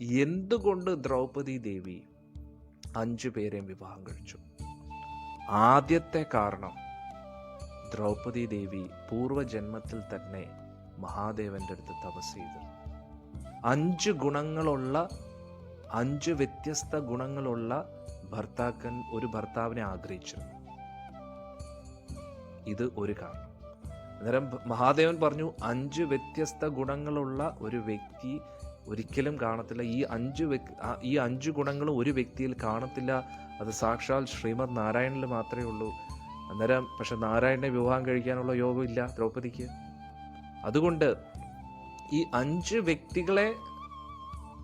എന്തുകൊണ്ട് ദ്രൗപദി ദേവി അഞ്ചു പേരെയും വിവാഹം കഴിച്ചു? ആദ്യത്തെ കാരണം ദ്രൗപദി ദേവി പൂർവജന്മത്തിൽ തന്നെ മഹാദേവന്റെ അടുത്ത് തപസ് ചെയ്തു. അഞ്ച് ഗുണങ്ങളുള്ള അഞ്ച് വ്യത്യസ്ത ഗുണങ്ങളുള്ള ഭർത്താക്കൻ ഒരു ഭർത്താവിനെ ആഗ്രഹിച്ചിരുന്നു. ഇത് ഒരു കാരണം. അന്നേരം മഹാദേവൻ പറഞ്ഞു അഞ്ച് വ്യത്യസ്ത ഗുണങ്ങളുള്ള ഒരു വ്യക്തി ഒരിക്കലും കാണത്തില്ല. ഈ അഞ്ച് ഈ അഞ്ച് ഗുണങ്ങളും ഒരു വ്യക്തിയിൽ കാണത്തില്ല. അത് സാക്ഷാൽ ശ്രീമദ് നാരായണനിൽ മാത്രമേ ഉള്ളൂ. അന്നേരം പക്ഷെ നാരായണനെ വിവാഹം കഴിക്കാനുള്ള യോഗമില്ല ദ്രൗപദിക്ക്. അതുകൊണ്ട് ഈ അഞ്ച് വ്യക്തികളെ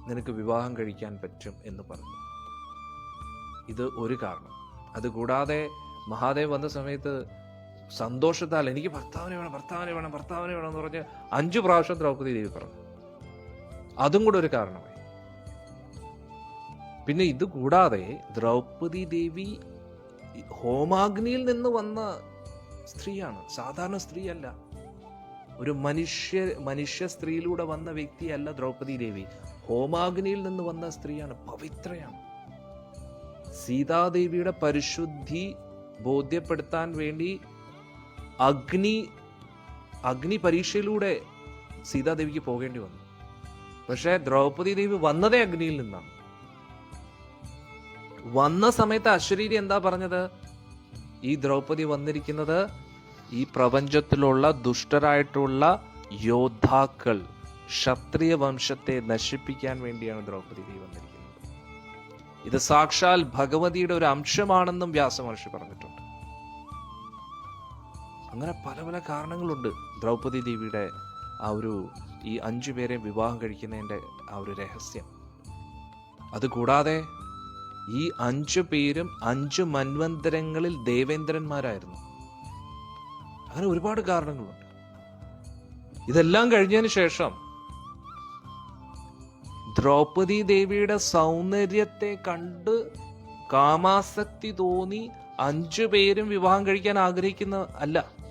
നിനക്ക് വിവാഹം കഴിക്കാൻ പറ്റും എന്ന് പറഞ്ഞു. ഇത് ഒരു കാരണം. അതുകൂടാതെ മഹാദേവ് വന്ന സമയത്ത് സന്തോഷത്താൽ എനിക്ക് ഭർത്താവിനെ വേണം ഭർത്താവിനെ വേണം ഭർത്താവിനെ വേണം എന്ന് പറഞ്ഞ് അഞ്ചു പ്രാവശ്യം ദ്രൗപദി ദേവി പറഞ്ഞു. അതും കൂടെ ഒരു കാരണമായി. പിന്നെ ഇത് കൂടാതെ ദ്രൗപദി ദേവി ഹോമാഗ്നിയിൽ നിന്ന് വന്ന സ്ത്രീയാണ്. സാധാരണ സ്ത്രീയല്ല. ഒരു മനുഷ്യ മനുഷ്യ സ്ത്രീയിലൂടെ വന്ന വ്യക്തിയല്ല ദ്രൗപദി ദേവി. ഹോമാഗ്നിയിൽ നിന്ന് വന്ന സ്ത്രീയാണ് പവിത്രയാണ്. സീതാദേവിയുടെ പരിശുദ്ധി ബോധ്യപ്പെടുത്താൻ വേണ്ടി അഗ്നി അഗ്നി പരീക്ഷയിലൂടെ സീതാദേവിക്ക് പോകേണ്ടി വന്നു. പക്ഷേ ദ്രൗപദി ദേവി വന്നതേ അഗ്നിയിൽ നിന്നാണ്. വന്ന സമയത്ത് അശ്വരീരി എന്താ പറഞ്ഞത്? ഈ ദ്രൗപദി വന്നിരിക്കുന്നത് ഈ പ്രപഞ്ചത്തിലുള്ള ദുഷ്ടരായിട്ടുള്ള യോദ്ധാക്കൾ ക്ഷത്രിയ വംശത്തെ നശിപ്പിക്കാൻ വേണ്ടിയാണ് ദ്രൗപദി ദേവി വന്നിരിക്കുന്നത്. ഇത് സാക്ഷാൽ ഭഗവതിയുടെ ഒരു അംശമാണെന്നും വ്യാസമഹർഷി പറഞ്ഞിട്ടുണ്ട്. അങ്ങനെ പല പല കാരണങ്ങളുണ്ട് ദ്രൗപദി ദേവിയുടെ ആ ഒരു ഈ അഞ്ചു പേരെ വിവാഹം കഴിക്കുന്നതിന്റെ ആ ഒരു രഹസ്യം. അതുകൂടാതെ ഈ അഞ്ചു പേരും അഞ്ചു മന്വന്തരങ്ങളിൽ ദേവേന്ദ്രന്മാരായിരുന്നു. അങ്ങനെ ഒരുപാട് കാരണങ്ങളുണ്ട്. ഇതെല്ലാം കഴിഞ്ഞതിന് ശേഷം ദ്രൗപദി ദേവിയുടെ സൗന്ദര്യത്തെ കണ്ട് കാമാസക്തി തോന്നി അഞ്ചു പേരും വിവാഹം കഴിക്കാൻ ആഗ്രഹിക്കുന്ന അല്ല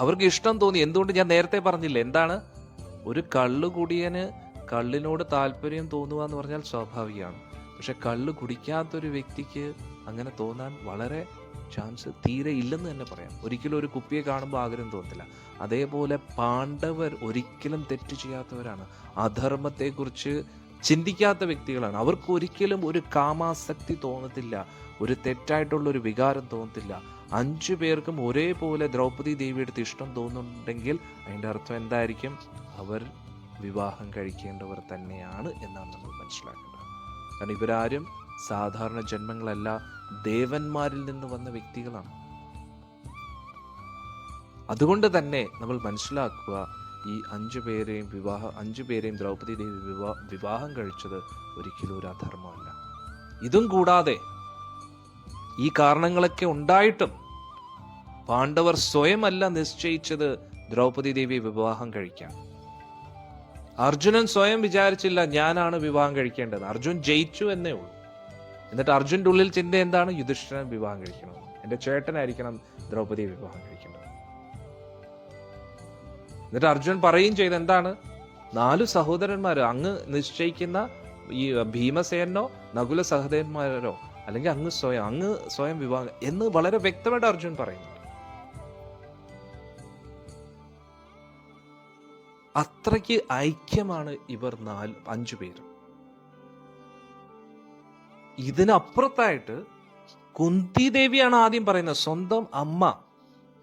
അവർക്ക് ഇഷ്ടം തോന്നി. എന്തുകൊണ്ട് ഞാൻ നേരത്തെ പറഞ്ഞില്ല? എന്താണ്? ഒരു കള്ളു കുടിയന് കള്ളിനോട് താല്പര്യം തോന്നുക എന്ന് പറഞ്ഞാൽ സ്വാഭാവികമാണ്. പക്ഷെ കള്ള് കുടിക്കാത്തൊരു വ്യക്തിക്ക് അങ്ങനെ തോന്നാൻ വളരെ ചാൻസ് തീരെ ഇല്ലെന്ന് തന്നെ പറയാം. ഒരിക്കലും ഒരു കുപ്പിയെ കാണുമ്പോൾ ആഗ്രഹം തോന്നത്തില്ല. അതേപോലെ പാണ്ഡവർ ഒരിക്കലും തെറ്റ് ചെയ്യാത്തവരാണ്. അധർമ്മത്തെക്കുറിച്ച് ചിന്തിക്കാത്ത വ്യക്തികളാണ്. അവർക്ക് ഒരിക്കലും ഒരു കാമാസക്തി തോന്നത്തില്ല. ഒരു തെറ്റായിട്ടുള്ള ഒരു വികാരം തോന്നത്തില്ല. അഞ്ചു പേർക്കും ഒരേപോലെ ദ്രൗപദി ദേവിയുടെ ഇഷ്ടം തോന്നുന്നുണ്ടെങ്കിൽ അതിന്റെ അർത്ഥം എന്തായിരിക്കും? അവർ വിവാഹം കഴിക്കേണ്ടവർ തന്നെയാണ് എന്നാണ് നമ്മൾ മനസ്സിലാക്കേണ്ടത്. കാരണം ഇവരാരും സാധാരണ ജന്മങ്ങളല്ല ദേവന്മാരിൽ നിന്ന് വന്ന വ്യക്തികളാണ്. അതുകൊണ്ട് തന്നെ നമ്മൾ മനസ്സിലാക്കുക ഈ അഞ്ചു പേരെയും വിവാഹ അഞ്ചു പേരെയും ദ്രൗപദി ദേവി വിവാ വിവാഹം കഴിച്ചത് ഒരിക്കലും ഒരു അധർമ്മമല്ല. ഇതും കൂടാതെ ഈ കാരണങ്ങളൊക്കെ ഉണ്ടായിട്ടും പാണ്ഡവർ സ്വയമല്ല നിശ്ചയിച്ചത് ദ്രൗപദി ദേവി വിവാഹം കഴിക്കാൻ. അർജുനൻ സ്വയം വിചാരിച്ചില്ല ഞാനാണ് വിവാഹം കഴിക്കേണ്ടത്. അർജുൻ ജയിച്ചു എന്നേ ഉള്ളൂ. എന്നിട്ട് അർജുന്റെ ഉള്ളിൽ ചിന്ത എന്താണ്? യുധിഷ്ഠിരൻ വിവാഹം കഴിക്കണം. എന്റെ ചേട്ടനായിരിക്കണം ദ്രൗപദി വിവാഹം കഴിക്കേണ്ടത് എന്നിട്ട് അർജുൻ പറയുകയും ചെയ്ത് എന്താണ്? നാലു സഹോദരന്മാർ അങ്ങ് നിശ്ചയിക്കുന്ന ഈ ഭീമസേനോ നകുല സഹോദരന്മാരോ അല്ലെങ്കിൽ അങ്ങ് സ്വയം അങ്ങ് സ്വയം വിവാഹം എന്ന് വളരെ വ്യക്തമായിട്ട് അർജുൻ പറയുന്നു. അത്രയ്ക്ക് ഐക്യമാണ് ഇവർ നാല് അഞ്ചു പേര്. ഇതിനപ്പുറത്തായിട്ട് കുന്തി ദേവിയാണ് ആദ്യം പറയുന്നത്. സ്വന്തം അമ്മ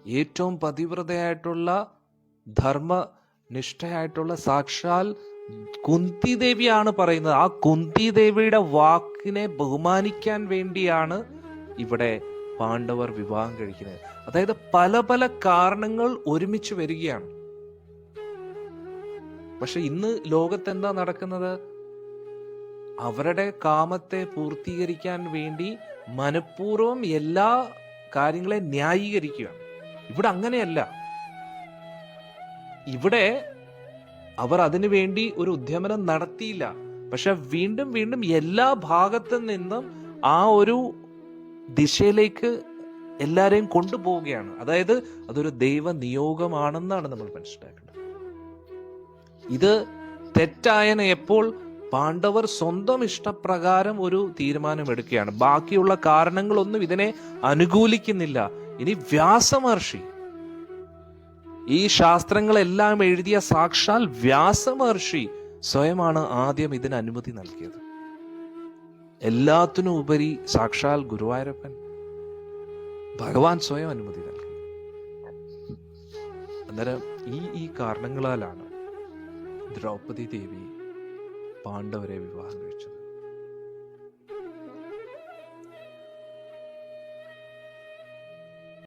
ഏറ്റവും പതിവ്രതയായിട്ടുള്ള ധർമ്മ നിഷ്ഠയായിട്ടുള്ള സാക്ഷാൽ കുന്തി ദേവിയാണ് പറയുന്നത്. ആ കുന്തി ദേവിയുടെ വാക്കിനെ ബഹുമാനിക്കാൻ വേണ്ടിയാണ് ഇവിടെ പാണ്ഡവർ വിവാഹം കഴിക്കുന്നത്. അതായത് പല പല കാരണങ്ങൾ ഒരുമിച്ച് വരികയാണ്. പക്ഷെ ഇന്ന് ലോകത്ത് എന്താ നടക്കുന്നത്? അവരുടെ കാമത്തെ പൂർത്തീകരിക്കാൻ വേണ്ടി മനഃപൂർവം എല്ലാ കാര്യങ്ങളെ ന്യായീകരിക്കുകയാണ്. ഇവിടെ അങ്ങനെയല്ല. ഇവിടെ അവർ അതിനു വേണ്ടി ഒരു ഉദ്യമനം നടത്തിയില്ല. പക്ഷെ വീണ്ടും വീണ്ടും എല്ലാ ഭാഗത്തു നിന്നും ആ ഒരു ദിശയിലേക്ക് എല്ലാരെയും കൊണ്ടുപോവുകയാണ്. അതായത് അതൊരു ദൈവ നിയോഗമാണെന്നാണ് നമ്മൾ മനസ്സിലാക്കേണ്ടത്. ഇത് തെറ്റായന എപ്പോൾ പാണ്ഡവർ സ്വന്തം ഇഷ്ടപ്രകാരം ഒരു തീരുമാനം എടുക്കുകയാണ് ബാക്കിയുള്ള കാരണങ്ങളൊന്നും ഇതിനെ അനുകൂലിക്കുന്നില്ല. ഇനി വ്യാസമഹർഷി ഈ ശാസ്ത്രങ്ങളെല്ലാം എഴുതിയ സാക്ഷാൽ വ്യാസമഹർഷി സ്വയമാണ് ആദ്യം ഇതിന് അനുമതി നൽകിയത്. എല്ലാത്തിനും ഉപരി സാക്ഷാൽ ഗുരുവായൂരപ്പൻ ഭഗവാൻ സ്വയം അനുമതി നൽകി. അന്നേരം ഈ ഈ കാരണങ്ങളാലാണ് ദ്രൗപദി ദേവി പാണ്ഡവരെ വിവാഹം കഴിച്ചത്.